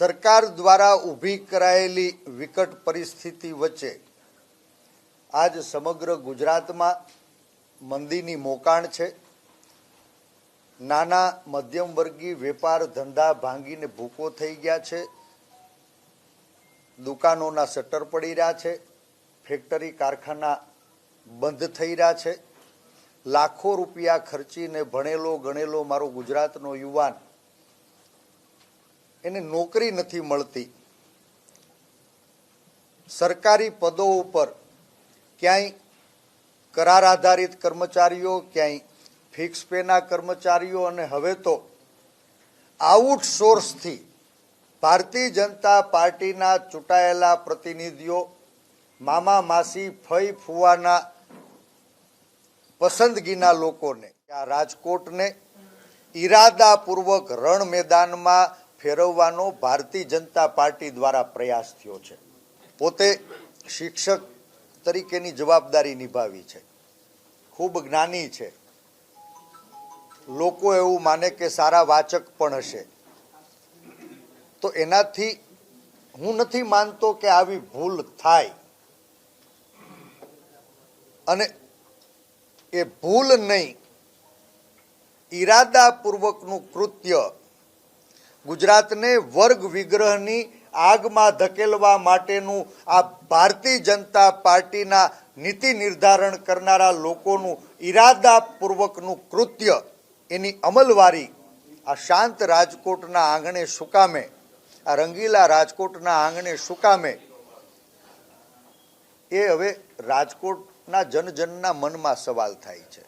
સરકાર દ્વારા ઊભી કરાયેલી વિકટ પરિસ્થિતિ વચ્ચે આજ સમગ્ર ગુજરાતમાં મંદીની મોકાણ છે. નાના મધ્યમ વર્ગી વેપાર ધંધા ભાંગીને ભૂકો થઈ ગયા છે. દુકાનોના શટર પડી રહ્યા છે. ફેક્ટરી કારખાના બંધ થઈ રહ્યા છે. લાખો રૂપિયા ખર્ચીને ભણેલો ગણેલો મારો ગુજરાતનો યુવાન એને નોકરી નથી મળતી. સરકારી પદો ઉપર ક્યાંય કરાર આધારિત કર્મચારીઓ, ક્યાંય ફિક્સ પેના કર્મચારીઓ અને હવે તો આઉટસોર્સથી ભારતીય જનતા પાર્ટીના ચૂંટાયેલા પ્રતિનિધિઓ, મામા માસી, ફઈ ફુવાના પસંદગીના લોકોને, આ રાજકોટને ઈરાદાપૂર્વક રણ મેદાનમાં ફેરવવાનો ભારતીય જનતા પાર્ટી દ્વારા પ્રયાસ થયો છે. પોતે શિક્ષક તરીકેની જવાબદારી નિભાવી છે. ખૂબ જ્ઞાની છે. લોકો એવું માને કે સારા વાચક પણ હશે. તો એનાથી હું નથી માનતો કે આવી ભૂલ થાય. અને એ ભૂલ નહીં, ઈરાદાપૂર્વકનું કૃત્ય ગુજરાતને વર્ગ વિગ્રહની આગમાં ધકેલવા માટેનું આ ભારતીય જનતા પાર્ટીના નીતિ નિર્ધારણ કરનારા લોકોનું ઈરાદાપૂર્વકનું કૃત્ય, એની અમલવારી આ શાંત રાજકોટના આંગણે સુકામે, આ રંગીલા રાજકોટના આંગણે સુકામે, એ હવે રાજકોટના જનજનના મનમાં સવાલ થાય છે.